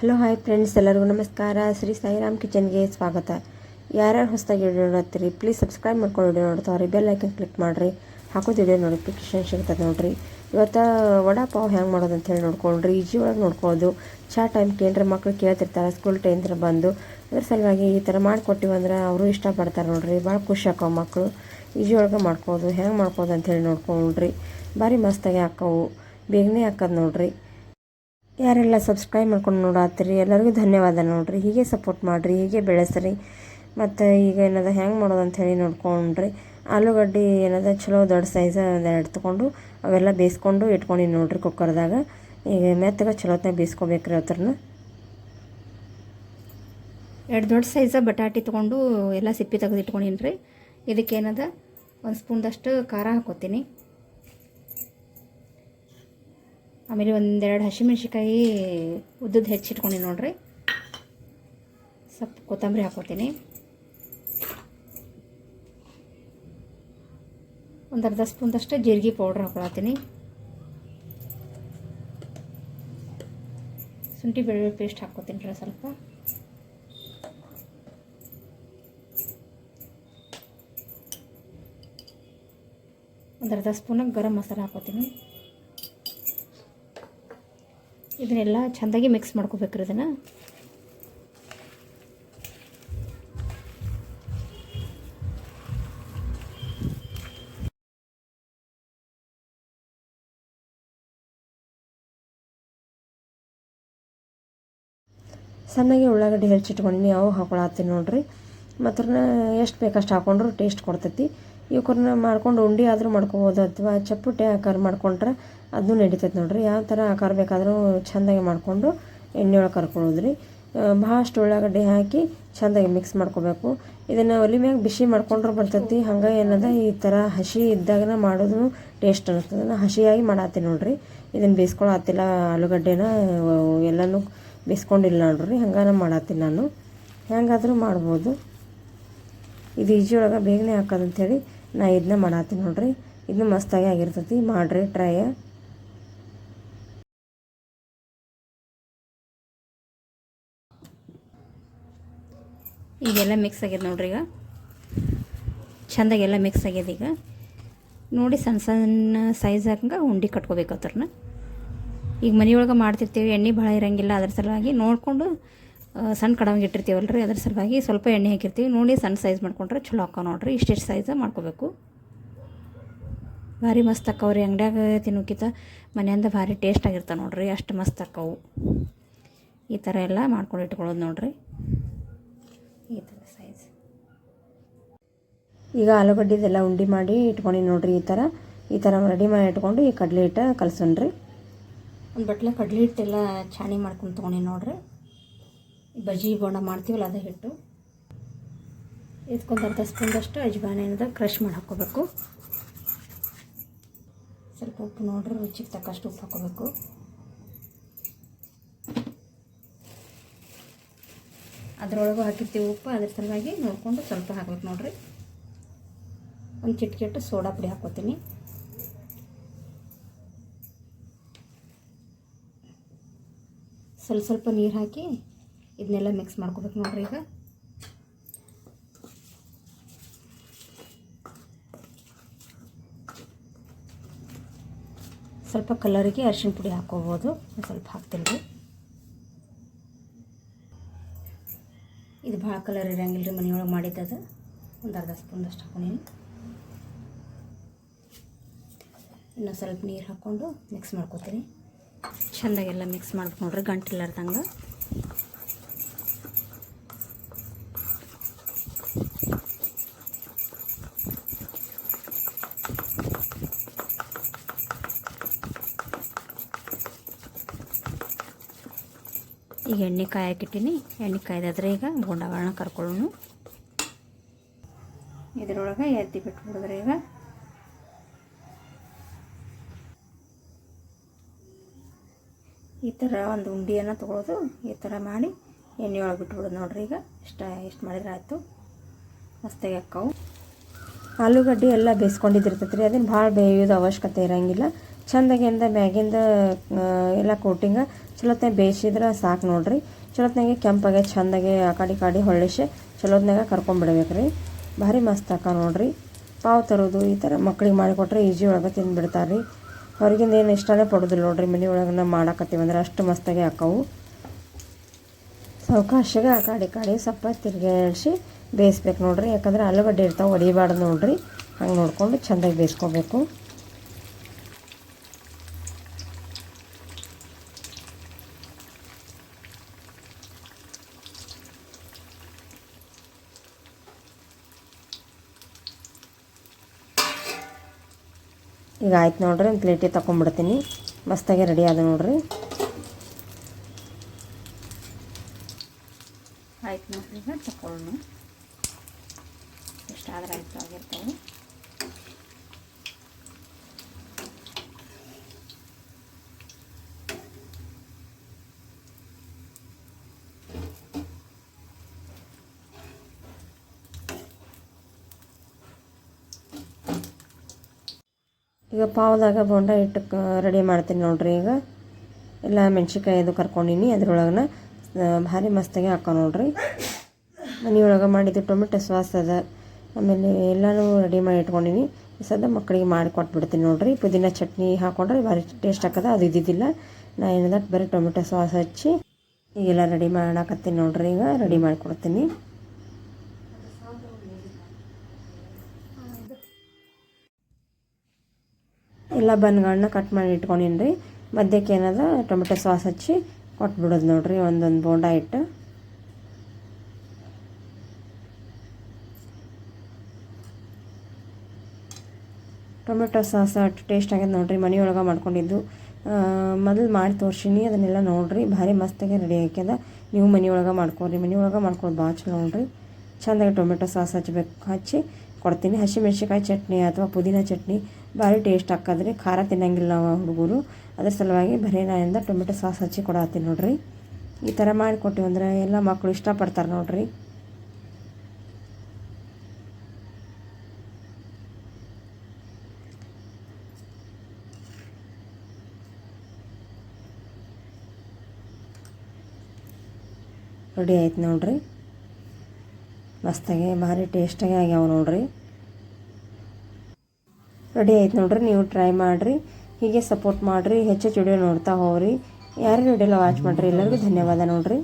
Hello, hi friends ಎಲ್ಲರಿಗೂ ನಮಸ್ಕಾರ. ಶ್ರೀ ಸಾಯಿರಾಮ್ ಕಿಚನ್ಗೆ ಸ್ವಾಗತ. ಯಾರ್ಯಾರು ಹೊಸದಾಗಿ ವಿಡಿಯೋ ನೋಡ್ತೀರಿ ಪ್ಲೀಸ್ ಸಬ್ಸ್ಕ್ರೈಬ್ ಮಾಡ್ಕೊಂಡು ವಿಡಿಯೋ ನೋಡ್ತಾವ್ರಿ ಬೆಲ್ ಐಕನ್ ಕ್ಲಿಕ್ ಮಾಡಿರಿ. ಹಾಕೋದು ವಿಡಿಯೋ ನೋಟಿಫಿಕೇಶನ್ ಸಿಗ್ತದೆ ನೋಡಿರಿ. ಇವತ್ತು ವಡಾ ಪಾವ್ ಹೆಂಗೆ ಮಾಡೋದು ಅಂತ ಹೇಳಿ ನೋಡ್ಕೊಂಡ್ರಿ. ಈಜಿ ಒಳಗೆ ನೋಡ್ಕೊಳ್ಳೋದು ಚಾ ಟೈಮ್ಗೆ ಏನರ ಮಕ್ಳು ಕೇಳ್ತಿರ್ತಾರೆ ಸ್ಕೂಲ್ ಟೈಮ್ದ್ರ ಬಂದು. ಅದ್ರ ಸಲುವಾಗಿ ಈ ಥರ ಮಾಡಿಕೊಟ್ಟಿವಂದ್ರೆ ಅವರು ಇಷ್ಟಪಡ್ತಾರೆ ನೋಡಿರಿ. ಭಾಳ ಖುಷಿ ಆಕವು ಮಕ್ಕಳು ಈಜಿ ಒಳಗೆ ಮಾಡ್ಕೋದು ಹೆಂಗೆ ಮಾಡ್ಕೋದು ಅಂತ ಹೇಳಿ ನೋಡ್ಕೊಂಡ್ರಿ. ಭಾರಿ ಮಸ್ತಾಗಿ ಹಾಕವು ಬೇಗನೆ ಹಾಕೋದು ನೋಡ್ರಿ. ಯಾರೆಲ್ಲ ಸಬ್ಸ್ಕ್ರೈಬ್ ಮಾಡ್ಕೊಂಡು ನೋಡತ್ತೀರಿ, ಎಲ್ಲರಿಗೂ ಧನ್ಯವಾದ ನೋಡಿರಿ. ಹೀಗೆ ಸಪೋರ್ಟ್ ಮಾಡಿರಿ, ಹೀಗೆ ಬೆಳೆಸ್ರಿ. ಮತ್ತು ಈಗ ಏನದ ಹೆಂಗೆ ಮಾಡೋದು ಅಂತ ಹೇಳಿ ನೋಡ್ಕೊಂಡ್ರಿ. ಆಲೂಗಡ್ಡೆ ಏನದ ಚಲೋ ದೊಡ್ಡ ಸೈಜ್ ಎರಡು ತೊಗೊಂಡು ಅವೆಲ್ಲ ಬೇಯಿಸ್ಕೊಂಡು ಇಟ್ಕೊಂಡಿನಿ ನೋಡ್ರಿ ಕುಕ್ಕರ್ದಾಗ ಈಗ ಮೆತ್ತಗೆ ಚಲೋತ್ನಾಗ ಬೇಯಿಸ್ಕೊಬೇಕ್ರಿ ಅವ್ರನ್ನ ಎರಡು ದೊಡ್ಡ ಸೈಜ ಬಟಾಟಿ ತೊಗೊಂಡು ಎಲ್ಲ ಸಿಪ್ಪಿ ತೆಗೆದು ಇಟ್ಕೊಂಡಿನಿ ರೀ ಇದಕ್ಕೇನದ ಒಂದು ಸ್ಪೂನ್ದಷ್ಟು ಖಾರ ಹಾಕೋತೀನಿ. ಆಮೇಲೆ ಒಂದೆರಡು ಹಸಿಮೆಣ್ಸಿಕಾಯಿ ಉದ್ದದ್ದು ಹೆಚ್ಚಿಟ್ಕೊಂಡಿನಿ ನೋಡ್ರಿ. ಸ್ವಲ್ಪ ಕೊತ್ತಂಬರಿ ಹಾಕೋತೀನಿ ಒಂದು ಅರ್ಧ ಸ್ಪೂನ್ದಷ್ಟು ಜೀರಿಗೆ ಪೌಡ್ರ್ ಹಾಕೊಳತ್ತೀನಿ. ಶುಂಠಿ ಬೆಳ್ಳುಳ್ಳಿ ಪೇಸ್ಟ್ ಹಾಕ್ಕೋತೀನಿ ರೀ ಸ್ವಲ್ಪ. ಒಂದು ಅರ್ಧ ಸ್ಪೂನ್ ಗರಂ ಮಸಾಲ ಹಾಕೋತೀನಿ. ಇದನ್ನೆಲ್ಲ ಚೆಂದಾಗಿ ಮಿಕ್ಸ್ ಮಾಡ್ಕೋಬೇಕ್ರಿ ಇದನ್ನು ಸಣ್ಣಗೆ ಉಳ್ಳಾಗಡ್ಡಿ ಹೆಚ್ಚಿಟ್ಕೊಂಡಿನಿ ಅವು ಹಾಕೊಳತ್ತೀನಿ ನೋಡ್ರಿ. ಮತ್ತು ಎಷ್ಟು ಬೇಕಷ್ಟು ಹಾಕೊಂಡ್ರು ಟೇಸ್ಟ್ ಕೊಡ್ತೈತಿ. ಇವಕ್ಕನ್ನ ಮಾಡ್ಕೊಂಡು ಉಂಡೆ ಆದರೂ ಮಾಡ್ಕೋಬೋದು, ಅಥವಾ ಚಪ್ಪಟೆ ಆಕಾರ ಮಾಡ್ಕೊಂಡ್ರೆ ಅದು ನಡೀತೈತೆ ನೋಡಿರಿ. ಯಾವ ಥರ ಆಕಾರ ಬೇಕಾದರೂ ಚೆಂದಾಗಿ ಮಾಡಿಕೊಂಡು ಎಣ್ಣೆ ಒಳಗೆ ಕರ್ಕೊಳ್ಳೋದು ರೀ ಭಾಳಷ್ಟು ಉಳ್ಳಾಗಡ್ಡೆ ಹಾಕಿ ಚೆಂದಾಗಿ ಮಿಕ್ಸ್ ಮಾಡ್ಕೋಬೇಕು. ಇದನ್ನು ಒಲೆ ಮ್ಯಾಗ ಬಿಸಿ ಮಾಡ್ಕೊಂಡ್ರೆ ಬರ್ತೈತಿ. ಹಂಗೆ ಏನದ, ಈ ಥರ ಹಸಿ ಇದ್ದಾಗನ ಮಾಡೋದು ಟೇಸ್ಟ್ ಅನ್ನಿಸ್ತದೆ ನಾ ಹಸಿಯಾಗಿ ಮಾಡತ್ತೀನಿ ನೋಡಿರಿ. ಇದನ್ನು ಬೇಯಿಸ್ಕೊಳತ್ತಿಲ್ಲ ಆಲೂಗಡ್ಡೆನ ಎಲ್ಲನೂ ಬೇಯಿಸ್ಕೊಂಡಿಲ್ಲ ನೋಡ್ರಿ. ಹಂಗಾನ ಮಾಡತ್ತೀನಿ ನಾನು. ಹೆಂಗಾದರೂ ಮಾಡ್ಬೋದು. ಇದು ಈಜಿ ಒಳಗೆ ಬೇಗನೆ ಹಾಕೋದಂಥೇಳಿ ನಾ ಇದನ್ನ ಮಾಡತ್ತೀನಿ ನೋಡ್ರಿ. ಇದನ್ನ ಮಸ್ತಾಗಿ ಆಗಿರ್ತೈತಿ. ಮಾಡಿರಿ ಟ್ರೈ ಈಗೆಲ್ಲ ಮಿಕ್ಸ್ ಆಗ್ಯದ ನೋಡ್ರಿ ಈಗ. ಚೆಂದಾಗೆಲ್ಲ ಮಿಕ್ಸ್ ಆಗ್ಯದ ಈಗ. ನೋಡಿ ಸಣ್ಣ ಸಣ್ಣ ಸೈಜ್ ಹಾಕಂಗೆ ಉಂಡೆ ಕಟ್ಕೋಬೇಕು ಅದ್ರನ್ನ. ಈಗ ಮನೆಯೊಳಗೆ ಮಾಡ್ತಿರ್ತೀವಿ, ಎಣ್ಣೆ ಭಾಳ ಇರಂಗಿಲ್ಲ, ಅದ್ರ ಸಲುವಾಗಿ ನೋಡಿಕೊಂಡು ಸಣ್ಣ ಕಡವಂಗೆ ಇಟ್ಟಿರ್ತೀವಲ್ಲ ರೀ ಅದ್ರ ಸಲುವಾಗಿ ಸ್ವಲ್ಪ ಎಣ್ಣೆ ಹಾಕಿರ್ತೀವಿ. ನೋಡಿ ಸಣ್ಣ ಸೈಜ್ ಮಾಡ್ಕೊಂಡ್ರೆ ಚಲೋ ಹಾಕೋ ನೋಡ್ರಿ. ಇಷ್ಟಿಷ್ಟು ಸೈಜ್ ಮಾಡ್ಕೋಬೇಕು. ಭಾರಿ ಮಸ್ತ್ ಆಕ್ಕವ್ರಿ ಅಂಗಡ್ಯಾಗ ತಿನ್ನೋಕ್ಕಿಂತ ಮನೆಯಿಂದ ಭಾರಿ ಟೇಸ್ಟ್ ಆಗಿರ್ತಾವೆ ನೋಡ್ರಿ. ಅಷ್ಟು ಮಸ್ತ್ ಅಕ್ಕವು. ಈ ಥರ ಎಲ್ಲ ಮಾಡ್ಕೊಂಡು ಇಟ್ಕೊಳ್ಳೋದು ನೋಡ್ರಿ. ಈ ಥರ ಸೈಜ್ ಈಗ ಆಲೂಗಡ್ಡೆದೆಲ್ಲ ಉಂಡೆ ಮಾಡಿ ಇಟ್ಕೊಂಡು ನೋಡ್ರಿ ಈ ಥರ ಈ ಥರ ರೆಡಿ ಮಾಡಿ ಇಟ್ಕೊಂಡು ಈ ಕಡಲೆ ಹಿಟ್ಟು ಕಲಸೋಣ್ರಿ. ಒಂದು ಬಟ್ಲೆ ಕಡಲೆ ಹಿಟ್ಟೆಲ್ಲ ಚಾಣಿ ಮಾಡ್ಕೊಂಡು ತೊಗೊಂಡಿ ನೋಡ್ರಿ. ಬಜ್ಜಿ ಬೋಂಡ ಮಾಡ್ತೀವಲ್ಲ, ಅದೇ ಹಿಟ್ಟು. ಇದಕ್ಕೊಂದು ಅರ್ಧ ಸ್ಪೂನ್ದಷ್ಟು ಅಜ್ವಾನ ಏನದ ಕ್ರಷ್ ಮಾಡಿ ಹಾಕ್ಕೋಬೇಕು. ಸ್ವಲ್ಪ ಉಪ್ಪು ನೋಡ್ರಿ, ರುಚಿಗೆ ತಕ್ಕಷ್ಟು ಉಪ್ಪು ಹಾಕ್ಕೋಬೇಕು. ಅದರೊಳಗೂ ಹಾಕಿರ್ತೀವಿ ಉಪ್ಪು, ಅದ್ರ ಸಲುವಾಗಿ ನೋಡಿಕೊಂಡು ಸ್ವಲ್ಪ ಹಾಕ್ಬೇಕು ನೋಡ್ರಿ. ಒಂದು ಚಿಟ್ಕಿಟ್ಟು ಸೋಡಾ ಪುಡಿ ಹಾಕ್ಕೋತೀನಿ. ಸ್ವಲ್ಪ ಸ್ವಲ್ಪ ನೀರು ಹಾಕಿ ಇದನ್ನೆಲ್ಲ ಮಿಕ್ಸ್ ಮಾಡ್ಕೋಬೇಕು ನೋಡ್ರಿ ಈಗ. ಸ್ವಲ್ಪ ಕಲರಿಗೆ ಅರಿಶಿಣ ಪುಡಿ ಹಾಕೋಬೋದು. ಸ್ವಲ್ಪ ಹಾಕ್ತೀನಿ ರೀ. ಇದು ಭಾಳ ಕಲರ್ ಇರಂಗಿಲ್ಲ ರೀ ಮನೆಯೊಳಗೆ ಮಾಡಿದ್ದದು. ಒಂದು ಅರ್ಧ ಸ್ಪೂನಷ್ಟು ಹಾಕೊಂಡೀನಿ ಇನ್ನು ಸ್ವಲ್ಪ ನೀರು ಹಾಕ್ಕೊಂಡು ಮಿಕ್ಸ್ ಮಾಡ್ಕೊತೀನಿ. ಚೆಂದಾಗೆಲ್ಲ ಮಿಕ್ಸ್ ಮಾಡ್ಬೇಕು ನೋಡ್ರಿ ಗಂಟಿಲ್ಲಾರ್ದಂಗೆ. ಈಗ ಎಣ್ಣೆ ಕಾಯಕ್ಕಿಟ್ಟಿನಿ ಎಣ್ಣೆ ಕಾಯ್ದಾದ್ರೆ ಈಗ ಬೋಂಡಗಳನ್ನ ಕರ್ಕೊಳ್ಳೋಣ. ಇದರೊಳಗೆ ಎತ್ತಿ ಬಿಟ್ಬಿಡಿದ್ರೆ ಈಗ. ಈ ಥರ ಒಂದು ಉಂಡಿಯನ್ನು ತೊಗೊಳೋದು ಈ ಥರ ಮಾಡಿ ಎಣ್ಣೆ ಒಳಗೆ ಬಿಟ್ಬಿಡೋದು ನೋಡ್ರಿ ಈಗ. ಇಷ್ಟ ಇಷ್ಟು ಮಾಡಿದ್ರೆ ಆಯಿತು? ಮಸ್ತಾಗಿ ಹಾಕವು ಆಲೂಗಡ್ಡೆ ಎಲ್ಲ ಬೇಯಿಸ್ಕೊಂಡಿದ್ದಿರ್ತೈತೆ ರೀ. ಅದನ್ನು ಭಾಳ ಬೇಯೋದು ಅವಶ್ಯಕತೆ ಇರೋಂಗಿಲ್ಲ. ಚಂದಾಗಿಂದ ಮ್ಯಾಗಿಂದ ಎಲ್ಲ ಕೋಟಿಂಗ ಚಲೋತ್ನಾಗ ಬೇಯಿಸಿದ್ರೆ ಸಾಕು ನೋಡ್ರಿ. ಚಲೋತ್ನಾಗೆ ಕೆಂಪಾಗೆ ಚಂದಾಗೆ ಆ ಕಾಡಿ ಕಡೆ ಹೊಳ್ಳಿಸಿ ಚಲೋತ್ನಾಗ ಕರ್ಕೊಂಡ್ಬಿಡ್ಬೇಕು ರೀ ಭಾರಿ ಮಸ್ತ್ ಆಕ ನೋಡ್ರಿ. ಪಾವು ತರೋದು ಈ ಥರ ಮಕ್ಳಿಗೆ ಮಾಡಿಕೊಟ್ರೆ ಈಜಿ ಒಳಗೆ ತಿಂದುಬಿಡ್ತಾರೆ ರೀ ಹೊರಗಿಂದ ಏನು ಇಷ್ಟನೇ ಪಡೋದಿಲ್ಲ ನೋಡ್ರಿ, ಮನೆ ಒಳಗೆ ಮಾಡಾಕತ್ತೀವಿ ಅಂದ್ರೆ ಅಷ್ಟು ಮಸ್ತಾಗೆ ಹಾಕವು ಸಾವಕಾಶಗೆ ಆ ಕಾಡಿ ಕಾಡಿ ಸ್ವಲ್ಪ ತಿರ್ಗಾಡಿಸಿ ಬೇಯಿಸ್ಬೇಕು ನೋಡ್ರಿ. ಯಾಕಂದ್ರೆ ಆಲೂಗಡ್ಡೆ ಇರ್ತಾವೆ, ಒಡಿಬಾರ್ದು ನೋಡ್ರಿ. ಹಂಗೆ ನೋಡ್ಕೊಂಡು ಚೆಂದಾಗಿ ಬೇಯಿಸ್ಕೋಬೇಕು. ಈಗ ಆಯ್ತು ನೋಡ್ರಿ, ಒಂದು ಪ್ಲೇಟಿಗೆ ತಗೊಂಡ್ಬಿಡ್ತೀನಿ ಮಸ್ತಾಗಿ ರೆಡಿ ಆದ ನೋಡ್ರಿ. ಆಯ್ತು ನೋಡ್ರಿ, ಈಗ ತಗೊಳ್ಳೋಣ ಎಷ್ಟಾದ್ರೆ ಆಯ್ತು ಆಗಿರ್ತಾವೆ ಈಗ ಪಾವದಾಗ ಬೋಂಡ ಇಟ್ಟು ರೆಡಿ ಮಾಡ್ತೀನಿ ನೋಡ್ರಿ ಈಗ. ಎಲ್ಲ ಮೆಣ್ಸಿನ್ಕಾಯಿ ಅದು ಕರ್ಕೊಂಡಿನಿ, ಅದ್ರೊಳಗನ ಭಾರಿ ಮಸ್ತಾಗಿ ಹಾಕೋ ನೋಡ್ರಿ. ಮನೆಯೊಳಗೆ ಮಾಡಿದ್ದು ಟೊಮೆಟೊ ಸಾಸ್ ಅದ. ಆಮೇಲೆ ಎಲ್ಲನೂ ರೆಡಿ ಮಾಡಿ ಇಟ್ಕೊಂಡಿನಿ. ಸದ ಮಕ್ಕಳಿಗೆ ಮಾಡಿ ಕೊಟ್ಬಿಡ್ತೀನಿ ನೋಡ್ರಿ. ಪುದೀನ ಚಟ್ನಿ ಹಾಕೊಂಡ್ರೆ ಭಾರಿ ಟೇಸ್ಟ್ ಹಾಕದ ಅದು ಇದ್ದಿದ್ದಿಲ್ಲ ನಾ ಏನದ ಬರೀ ಟೊಮೆಟೊ ಸಾಸ್ ಹಚ್ಚಿ, ಈಗೆಲ್ಲ ರೆಡಿ ಮಾಡಾಕತ್ತೀನಿ ನೋಡ್ರಿ ಈಗ. ರೆಡಿ ಮಾಡಿಕೊಡ್ತೀನಿ ಎಲ್ಲ ಬನ್ಗಳನ್ನ ಕಟ್ ಮಾಡಿ ಇಟ್ಕೊಂಡಿನಿ ಮಧ್ಯಕ್ಕೆ ಏನದ ಟೊಮೆಟೊ ಸಾಸ್ ಹಚ್ಚಿ ಕೊಟ್ಬಿಡೋದು ನೋಡಿರಿ, ಒಂದೊಂದು ಬೋಂಡ ಇಟ್ಟು. ಟೊಮೆಟೊ ಸಾಸ್ ಟೇಸ್ಟ್ ಆಗ್ಯದ ನೋಡ್ರಿ, ಮನೆಯೊಳಗೆ ಮಾಡ್ಕೊಂಡಿದ್ದು. ಮೊದಲು ಮಾಡಿ ತೋರ್ಸಿನಿ, ಅದನ್ನೆಲ್ಲ ನೋಡಿರಿ, ಭಾರಿ ಮಸ್ತಾಗಿ ರೆಡಿ ಆಗ್ಯದ. ನೀವು ಮನೆಯೊಳಗೆ ಮಾಡ್ಕೊಳ್ರಿ ಮನೆಯೊಳಗೆ ಮಾಡ್ಕೊಳ್ಳೋದು ಭಾಳ ಚಲೋ ನೋಡಿರಿ. ಚೆಂದಾಗಿ ಟೊಮೆಟೊ ಸಾಸ್ ಹಚ್ಚಬೇಕು ಹಚ್ಚಿ ಕೊಡ್ತೀನಿ. ಹಸಿಮೆಣ್ಸಿಕಾಯಿ ಚಟ್ನಿ ಅಥವಾ ಪುದೀನ ಚಟ್ನಿ ಭಾರಿ ಟೇಸ್ಟ್ ಹಾಕದ್ರಿ ಖಾರ ತಿನ್ನಂಗಿಲ್ಲ ಹುಡುಗರು. ಅದ್ರ ಸಲುವಾಗಿ ಬರೀ ಟೊಮೆಟೊ ಸಾಸ್ ಹಚ್ಚಿ ಕೊಡತ್ತೀನಿ ನೋಡ್ರಿ. ಈ ಥರ ಮಾಡಿಕೊಟ್ಟಿವಿ ಅಂದ್ರೆ ಎಲ್ಲ ಮಕ್ಕಳು ಇಷ್ಟಪಡ್ತಾರೆ ನೋಡ್ರಿ. ರೆಡಿ ಆಯ್ತು ನೋಡ್ರಿ. ಮಸ್ತಾಗಿ, ಭಾರಿ ಟೇಸ್ಟಾಗೆ ಆಗ್ಯಾವ ನೋಡ್ರಿ. ರೆಡಿ ಆಯ್ತು ನೋಡ್ರಿ, ನೀವು ಟ್ರೈ ಮಾಡಿರಿ, ಹೀಗೆ ಸಪೋರ್ಟ್ ಮಾಡಿರಿ, ಹೆಚ್ಚು ವಿಡಿಯೋ ನೋಡ್ತಾ ಹೋಗ್ರಿ. ಯಾರು ವಿಡಿಯೋಲ್ಲ ವಾಚ್ ಮಾಡಿರಿ, ಎಲ್ಲರಿಗೂ ಧನ್ಯವಾದ ನೋಡ್ರಿ.